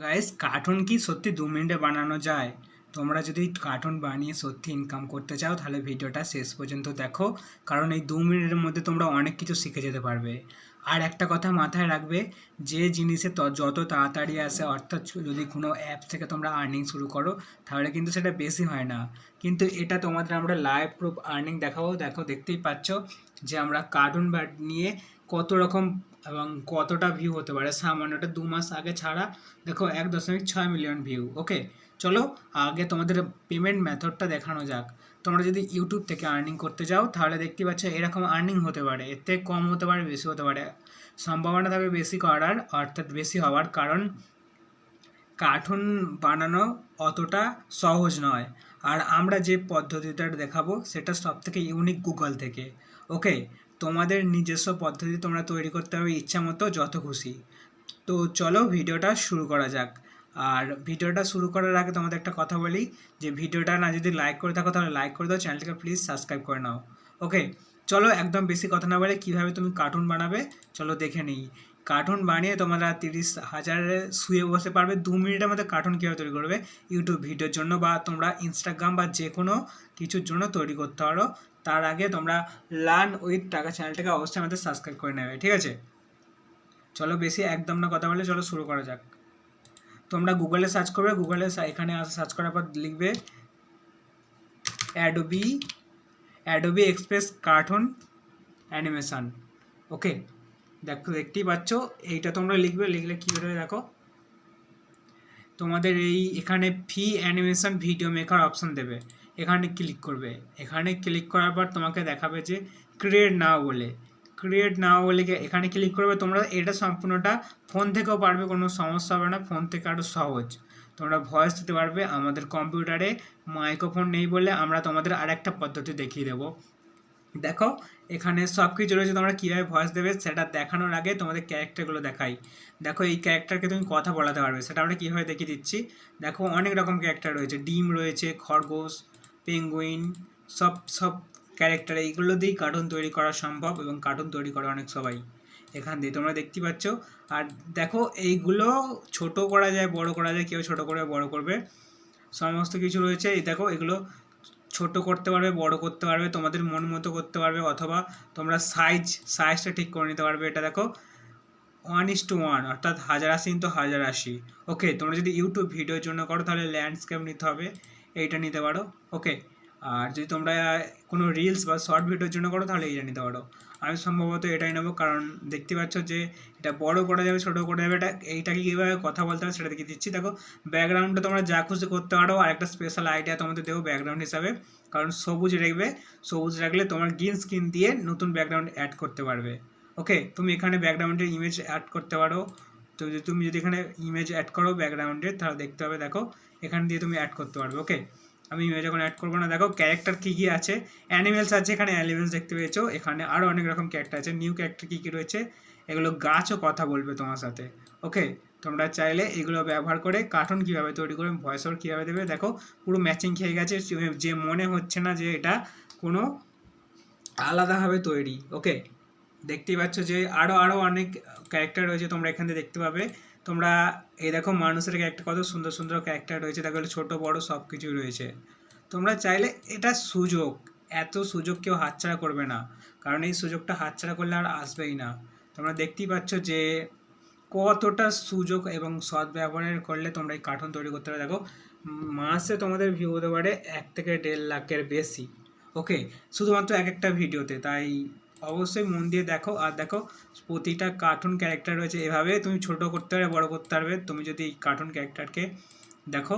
Guys cartoon কি সত্যি দু মিনিটে বানানো যায়? তোমরা যদি কার্টুন বানিয়ে সত্যি ইনকাম করতে চাও, তাহলে ভিডিওটা শেষ পর্যন্ত দেখো। কারণ এই দু মিনিটের মধ্যে তোমরা অনেক কিছু শিখে যেতে পারবে। আর একটা কথা মাথায় রাখবে, যে জিনিসে যত তাড়াতাড়ি আসে, অর্থাৎ যদি কোনো অ্যাপ থেকে তোমরা আর্নিং শুরু করো, তাহলে কিন্তু সেটা বেশি হয় না। কিন্তু এটা তোমাদের আমরা লাইভ প্রুফ আর্নিং দেখাবো। দেখো, দেখতেই পাচ্ছ যে আমরা কার্টুন নিয়ে কত রকম এবং কতটা ভিউ হতে পারে? সামান্যটা দু মাস আগে ছাড়া দেখো এক দশমিক ছয় মিলিয়ন ভিউ ওকে চলো আগে তোমাদের পেমেন্ট মেথডটা দেখানো যাক। তোমরা যদি ইউটিউব থেকে আর্নিং করতে যাও, তাহলে দেখতে পাচ্ছ এরকম আর্নিং হতে পারে। এর থেকে কম হতে পারে, বেশি হতে পারে। সম্ভাবনা থাকবে বেশি করার, অর্থাৎ বেশি হওয়ার, কারণ কার্টুন বানানো অতটা সহজ নয়। আর আমরা যে পদ্ধতিটা দেখাবো, সেটা সব থেকে ইউনিক গুগল থেকে ওকে তোমাদের নিজস্ব পদ্ধতি তোমরা তৈরি করতে হবে ইচ্ছা মতো, যত খুশি। তো চলো ভিডিওটা শুরু করা যাক। আর ভিডিওটা শুরু করার আগে তোমাদের একটা কথা বলি, যে ভিডিওটা না যদি লাইক করে থাকো, তাহলে লাইক করে দাও, চ্যানেলটাকে প্লিজ সাবস্ক্রাইব করে নাও। ওকে চলো একদম বেশি কথা না বলে কীভাবে তুমি কার্টুন বানাবে, চলো দেখে নিই। কার্টুন বানিয়ে তোমরা তিরিশ হাজারে শুয়ে বসে পারবে। দু মিনিটের মধ্যে কার্টুন কীভাবে তৈরি করবে? ইউটিউব ভিডিওর জন্য বা তোমরা ইনস্টাগ্রাম বা যে কোনো কিছুর জন্য তৈরি করতে পারো। তার আগে তোমরা লার্ন উইথ টাকা চ্যানেলটাকে অবশ্যই আমাদের সাবস্ক্রাইব করে নেবে, ঠিক আছে? চলো বেশি একদম না কথা বলে চলো শুরু করা যাক। তোমরা গুগলে সার্চ করবে গুগলে এখানে সার্চ করার পর লিখবে Adobe Adobe express cartoon animation okay দেখো, দেখতেই পাচ্ছ, এইটা তোমরা লিখবে, লিখলে কী বেরোবে দেখো। তোমাদের এই এখানে free animation video maker option দেবে। এখানে ক্লিক করবে। এখানে ক্লিক করার পর তোমাকে দেখাবে যে ক্রিয়েট নাও বলে। ক্রিয়েট নাও বলে এখানে ক্লিক করবে, তোমরা এটা সম্পূর্ণটা ফোন থেকেও পারবে, কোনো সমস্যা হবে না ফোন থেকে আরও সহজ। তোমরা ভয়েস দিতে পারবে, আমাদের কম্পিউটারে মাইক্রোফোন নেই বলে আমরা তোমাদের আরেকটা পদ্ধতি দেখিয়ে দেবো। দেখো, এখানে সব কিছু রয়েছে, তোমরা কীভাবে ভয়েস দেবে সেটা দেখানোর আগে তোমাদের ক্যারেক্টারগুলো দেখাই। দেখো, এই ক্যারেক্টারকে তুমি কথা বলাতে পারবে, সেটা আমরা কীভাবে দেখিয়ে দিচ্ছি? দেখো, অনেক রকম ক্যারেক্টার রয়েছে, ডিম রয়েছে, খরগোশ পেঙ্গুইন সব সব ক্যারেক্টার এইগুলো দিয়েই কার্টুন তৈরি করা সম্ভব এবং কার্টুন তৈরি করে অনেক সবাই। এখান দিয়ে তোমরা দেখতে পাচ্ছ। আর দেখো, এইগুলো ছোট করা যায়, বড় করা যায়, কেউ ছোট করে বড় করবে। সমস্ত কিছু রয়েছে, এই দেখো, এগুলো ছোট করতে পারবে, বড় করতে পারবে, তোমাদের মন মতো করতে পারবে অথবা তোমরা সাইজ সাইজটা ঠিক করে নিতে পারবে। এটা দেখো ওয়ান ইস টু ওয়ান অর্থাৎ হাজার আশি ইন্টু হাজার আশি। ওকে তোমরা যদি ইউটিউব ভিডিওর জন্য করো, তাহলে ল্যান্ডস্কেপ নিতে হবে, এইটা নিতে পারো। ওকে আর যদি তোমরা কোনো রিলস বা শর্ট ভিডিওর জন্য করো, তাহলে এইটা নিতে পারো। আমি সম্ভবত এটাই নেব, কারণ দেখতে পাচ্ছ যে এটা বড় করা যাবে, ছোটো করা যাবে, এটা এইটাকে কীভাবে কথা বলতে হবে সেটা দেখে দিচ্ছি। দেখো ব্যাকগ্রাউন্ডটা তোমরা যা খুশি করতে পারো, আর একটা স্পেশাল আইডিয়া তোমাদের দেবো ব্যাকগ্রাউন্ড হিসাবে, কারণ সবুজ রাখবে, সবুজ রাখলে তোমার গ্রিন স্ক্রিন দিয়ে নতুন ব্যাকগ্রাউন্ড অ্যাড করতে পারবে। ওকে তুমি এখানে ব্যাকগ্রাউন্ডের ইমেজ অ্যাড করতে পারো, তো তুমি যদি এখানে ইমেজ অ্যাড করো ব্যাকগ্রাউন্ডের তাহলে দেখতে হবে দেখো, এখান দিয়ে তুমি অ্যাড করতে পারবে। ওকে আমি ইমেজ এখন অ্যাড করব না। দেখো ক্যারেক্টার কী কী আছে? অ্যানিমেলস আছে এখানে অ্যানিমেলস দেখতে পেয়েছ। এখানে আরও অনেক রকম ক্যারেক্টার আছে। নিউ ক্যারেক্টার কী কী রয়েছে? এগুলো গাছও কথা বলবে তোমার সাথে। ওকে তোমরা চাইলে এগুলো ব্যবহার করে কার্টুন কীভাবে তৈরি করবে ভয়েস ওভার কীভাবে দেবে? দেখো, পুরো ম্যাচিং খেয়ে গেছে। যে মনে হচ্ছে না যে এটা কোনো আলাদাভাবে তৈরি। ওকে দেখতেই পাচ্ছ যে আরও আরও অনেক ক্যারেক্টার রয়েছে তোমরা এখান দেখতে পাবে। তোমরা এই দেখো মানুষের ক্যারেক্টার কত সুন্দর সুন্দর ক্যারেক্টার রয়েছে, দেখো ছোটো, বড় সব কিছুই রয়েছে। তোমরা চাইলে এটা সুযোগ, এত সুযোগ কেউ হাতছাড়া করবে না। কারণ এই সুযোগটা হাতছাড়া করলে আর আসবেই না। তোমরা দেখতেই পাচ্ছ যে কতটা সুযোগ এবং সৎ ব্যবহারের করলে তোমরা এই কার্টুন তৈরি করতে পারো। দেখো, মাসে তোমাদের ভিউ হতে পারে এক থেকে দেড় লাখের বেশি। ওকে শুধুমাত্র এক একটা ভিডিওতে তাই অবশ্যই মন দিয়ে দেখো। আর দেখো, প্রতিটা কার্টুন ক্যারেক্টার রয়েছে। এভাবে তুমি ছোট করতে পারবে, বড় করতে পারবে। তুমি যদি কার্টুন ক্যারেক্টারকে দেখো,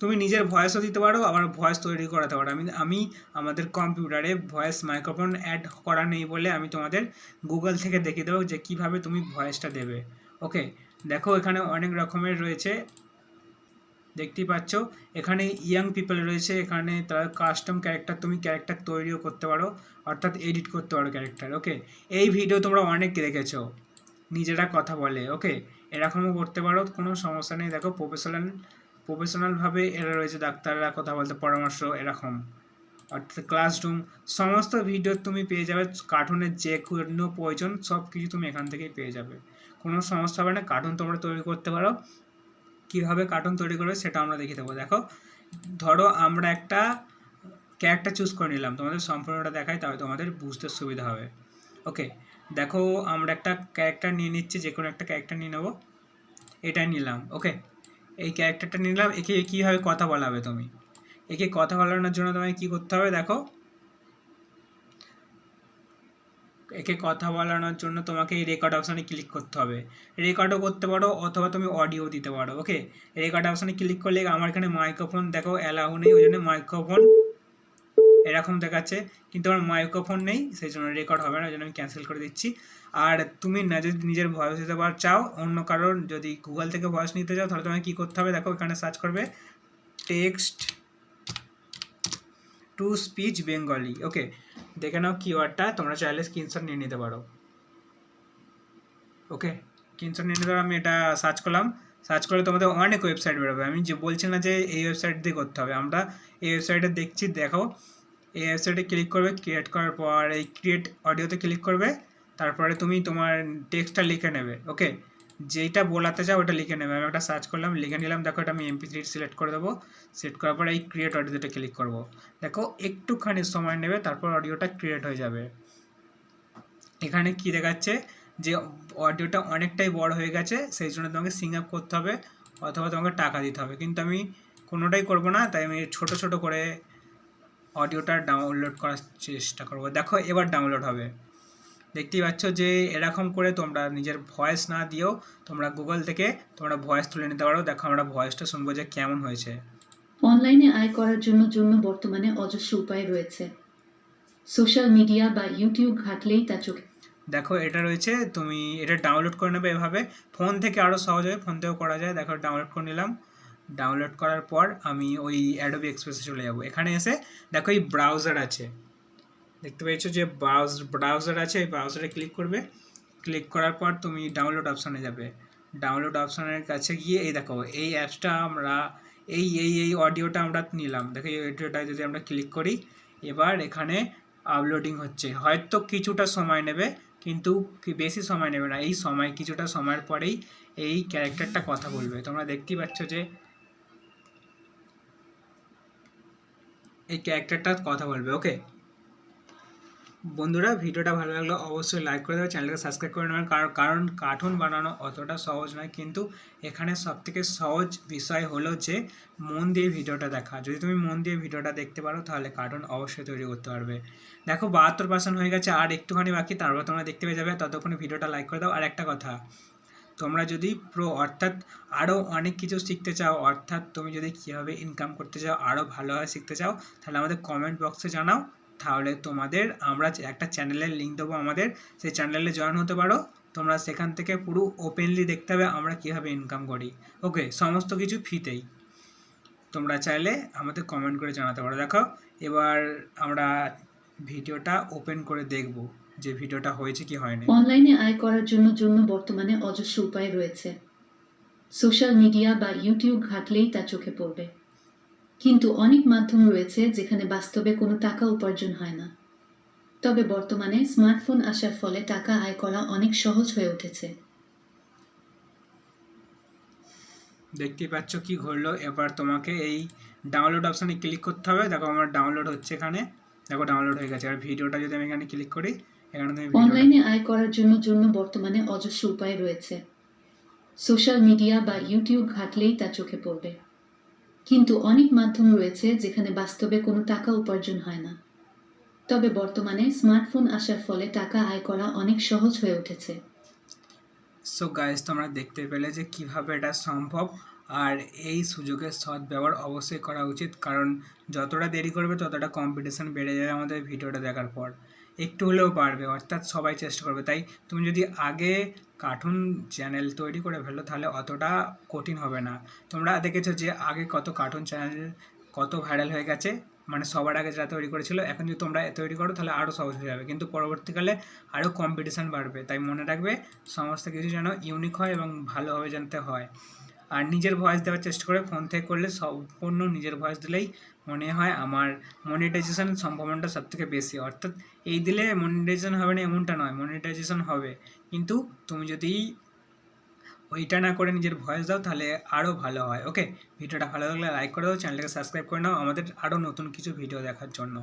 তুমি নিজের ভয়েসও দিতে পারো, আবার ভয়েস তৈরি করাতে পারো। আমি আমি আমাদের কম্পিউটারে ভয়েস মাইক্রোফোন অ্যাড করা নেই বলে আমি তোমাদের গুগল থেকে দেখিয়ে দেবো যে কীভাবে তুমি ভয়েসটা দেবে। ওকে দেখো, এখানে অনেক রকমের রয়েছে। দেখতেই পাচ্ছ। এখানে ইয়াং পিপল রয়েছে, এখানে তার কাস্টম ক্যারেক্টার তুমি ক্যারেক্টার তৈরিও করতে পারো, অর্থাৎ এডিট করতে পারো ক্যারেক্টার ওকে এই ভিডিও তোমরা অনেক দেখেছ, নিজেরা কথা বলে ওকে এরকমও করতে পারো, কোনো সমস্যা নেই। দেখো প্রফেশনাল প্রফেশনালভাবে এরা রয়েছে, ডাক্তাররা কথা বলতে, পরামর্শ, এরকম। অর্থাৎ ক্লাসরুম সমস্ত ভিডিও তুমি পেয়ে যাবে কার্টুনের যে কোনো প্রয়োজন সব কিছু তুমি এখান থেকেই পেয়ে যাবে। কোনো সমস্যা হবে না কার্টুন তোমরা তৈরি করতে পারো। কীভাবে কার্টুন তৈরি করবে সেটা আমরা দেখিয়ে দেবো। দেখো, ধরো আমরা একটা ক্যারেক্টার চুজ করে নিলাম, তোমাদের সম্পূর্ণটা দেখাই, তাহলে তোমাদের বুঝতে সুবিধা হবে। ওকে দেখো, আমরা একটা ক্যারেক্টার নিয়ে নিচ্ছি যে কোনো একটা ক্যারেক্টার নিয়ে নেব। এটাই নিলাম ওকে এই ক্যারেক্টারটা নিলাম, একে কীভাবে কথা বলাবে তুমি? একে কথা বলানোর জন্য তোমায় কী করতে হবে? দেখো একে কথা বলানোর জন্য তোমাকে এই রেকর্ড অপশানে ক্লিক করতে হবে। রেকর্ডও করতে পারো অথবা তুমি অডিও দিতে পারো ওকে রেকর্ড অপশানে ক্লিক করলে আমার এখানে মাইক্রোফোন দেখো অ্যালাউ নেই, ওই জন্য মাইক্রোফোন এরকম দেখাচ্ছে, কিন্তু আমার মাইক্রোফোন নেই, সেই জন্য রেকর্ড হবে না, ওই জন্য আমি ক্যান্সেল করে দিচ্ছি। আর তুমি না যদি নিজের ভয়েস দিতে পার, চাও অন্য কারোর, যদি গুগল থেকে ভয়েস নিতে চাও, তাহলে তোমাকে কী করতে হবে? দেখো এখানে সার্চ করবে text to speech Bengali. Okay, দেখে নাও কিওয়ার্ডটা তোমরা চাইলে স্ক্রিনশট নিয়ে নিতে পারো। ওকে স্ক্রিনশট নিয়ে নিতে পারো, আমি এটা সার্চ করলাম। সার্চ করে তোমাদের অনেক ওয়েবসাইট বেরোবে। আমি যে বলছি না যে এই ওয়েবসাইট দিয়ে করতে হবে, আমরা এই ওয়েবসাইটে দেখছি, দেখো। এই ওয়েবসাইটে ক্লিক করবে ক্রিয়েট করার পর এই ক্রিয়েট অডিওতে ক্লিক করবে। তারপরে তুমি তোমার টেক্সটটা লিখে নেবে ওকে যেইটা বলাতে চাও ওটা লিখে নেবে। আমি একটা সার্চ করলাম, লিখে নিলাম, দেখো এটা আমি এমপি থ্রি সিলেক্ট করে দেবো। সিলেক্ট করার পরে এই ক্রিয়েট অডিওতে ক্লিক করব। দেখো একটুখানি সময় নেবে, তারপর অডিওটা ক্রিয়েট হয়ে যাবে। এখানে কি দেখাচ্ছে যে অডিওটা অনেকটাই বড় হয়ে গেছে, সেই জন্য তোমাকে সিং আপ করতে হবে অথবা তোমাকে টাকা দিতে হবে। কিন্তু আমি কোনোটাই করব না, তাই আমি ছোট ছোট করে অডিওটা ডাউনলোড করার চেষ্টা করব। দেখো এবার ডাউনলোড হবে। দেখতেই পাচ্ছ যে এরকম করে তোমরা নিজের ভয়েস না দিয়েও তোমরা গুগল থেকে তোমরা ভয়েস তুলে নিতে পারো। দেখো আমরা ভয়েসটা শুনব যে কেমন হয়েছে। অনলাইনে আয় করার জন্য জন্য বর্তমানে অজস্র উপায় রয়েছে। সোশ্যাল মিডিয়া বা ইউটিউব ঘাটলেই তা চোখে দেখো এটা রয়েছে তুমি এটা ডাউনলোড করে নেবে এভাবে। ফোন থেকে আরও সহজ হয় ফোন থেকেও করা যায়। দেখো ডাউনলোড করে নিলাম। ডাউনলোড করার পর আমি ওই অ্যাডোবি এক্সপ্রেসে চলে যাব। এখানে এসে দেখো এই ব্রাউজার আছে। দেখতে পেয়েছ যে ব্রাউজ ব্রাউজার আছে, এই ব্রাউজারে ক্লিক করবে। ক্লিক করার পর তুমি ডাউনলোড অপশানে যাবে। ডাউনলোড অপশানের কাছে গিয়ে, এই দেখো, এই অ্যাপসটা আমরা, এই এই এই অডিওটা আমরা নিলাম। দেখো, এই অডিওটা যদি আমরা ক্লিক করি, এবার এখানে আপলোডিং হচ্ছে। হয়তো কিছুটা সময় নেবে, কিন্তু বেশি সময় নেবে না। এই সময়, কিছুটা সময়ের পরেই এই ক্যারেক্টারটা কথা বলবে। তোমরা দেখতেই পাচ্ছ যে এই ক্যারেক্টারটা কথা বলবে ওকে বন্ধুরা, ভিডিওটা ভালো লাগলে অবশ্যই লাইক করে দেবে চ্যানেলকে সাবস্ক্রাইব করে নেবেন, কারণ কারণ কার্টুন বানানো অতটা সহজ নয়, কিন্তু এখানে সবথেকে সহজ বিষয় হলো যে, মন দিয়ে ভিডিওটা দেখা। যদি তুমি মন দিয়ে ভিডিওটা দেখতে পারো, তাহলে কার্টুন অবশ্যই তৈরি করতে পারবে। দেখো, বাহাত্তর পার্সেন্ট হয়ে গেছে, আর একটুখানি বাকি, তারপর তোমরা দেখতে পেয়ে যাবে, ততক্ষণে ভিডিওটা লাইক করে দাও। আর একটা কথা, তোমরা যদি প্রো অর্থাৎ আরও অনেক কিছু শিখতে চাও, অর্থাৎ তুমি যদি কীভাবে ইনকাম করতে চাও আরও ভালোভাবে শিখতে চাও, তাহলে আমাদের কমেন্ট বক্সে জানাও। তাহলে তোমাদের আমরা একটা চ্যানেলের লিঙ্ক দেবো আমাদের, সেই চ্যানেলে জয়েন হতে পারো। তোমরা সেখান থেকে পুরো ওপেনলি দেখতে হবে আমরা কীভাবে ইনকাম করি। ওকে সমস্ত কিছু ফ্রিতেই তোমরা চাইলে আমাদের কমেন্ট করে জানাতে পারো। দেখো, এবার আমরা ভিডিওটা ওপেন করে দেখব যে ভিডিওটা হয়েছে কি হয়নি। অনলাইনে আয় করার জন্য জন্য বর্তমানে অজস্র উপায় রয়েছে। সোশ্যাল মিডিয়া বা ইউটিউব ঘাটলেই তা চোখে পড়বে। কিন্তু অনেক মাধ্যম রয়েছে যেখানে বাস্তবে কোনো টাকা উপার্জন হয় না। তবে বর্তমানে স্মার্টফোন আসার ফলে টাকা আয় করা অনেক সহজ হয়ে উঠেছে। দেখতেই পাচ্ছ কি ঘটলো? এবার তোমাকে এই ডাউনলোড অপশানে ক্লিক করতে হবে। দেখো আমার ডাউনলোড হচ্ছে এখানে। দেখো ডাউনলোড হয়ে গেছে। আর ভিডিওটা যদি আমি এখানে ক্লিক করি এখানে তুমি অনলাইনে আয় করার জন্য জন্য বর্তমানে অজস্র উপায় রয়েছে। সোশ্যাল মিডিয়া বা ইউটিউব ঘাটলেই তা চোখে পড়বে। কিন্তু অনেক মাধ্যম রয়েছে যেখানে বাস্তবে কোনো টাকা উপার্জন হয় না। তবে বর্তমানে স্মার্টফোন আসার ফলে টাকা আয় করা অনেক সহজ হয়ে উঠেছে। সো গাইজ তোমরা দেখতে পেলে যে কীভাবে এটা সম্ভব, আর এই সুযোগের সদ্ব্যবহার অবশ্যই করা উচিত, কারণ যতটা দেরি করবে ততটা কম্পিটিশন বেড়ে যাবে আমাদের ভিডিওটা দেখার পর। একটু হলেও পারবে অর্থাৎ সবাই চেষ্টা করবে। তাই তুমি যদি আগে কার্টুন চ্যানেল তৈরি করে ফেলো, তাহলে অতটা কঠিন হবে না। তোমরা দেখেছ যে আগে কত কার্টুন চ্যানেল কত ভাইরাল হয়ে গেছে? মানে সবার আগে যারা তৈরি করেছিল, এখন যদি তোমরা তৈরি করো, তাহলে আরও সহজ হয়ে যাবে। কিন্তু পরবর্তীকালে আরও কম্পিটিশান বাড়বে। তাই মনে রাখবে, সমস্ত কিছু যেন ইউনিক হয় এবং ভালোভাবে জানতে হয়। আর নিজের ভয়েস দেওয়ার চেষ্টা করে ফোন থেকে করলে সম্পূর্ণ নিজের ভয়েস দিলেই মনে হয় আমার মনিটাইজেশন সম্ভাবনাটা সব থেকে বেশি। অর্থাৎ এই দিলে মনিটাইজেশন হবে না এমনটা নয় মনিটাইজেশন হবে। কিন্তু তুমি যদি ওইটা না করে নিজের ভয়েস দাও, তাহলে আরও ভালো হয়। ওকে ভিডিওটা ভালো লাগলে লাইক করে দাও চ্যানেলটাকে সাবস্ক্রাইব করে নাও। আমাদের আরও নতুন কিছু ভিডিও দেখার জন্য।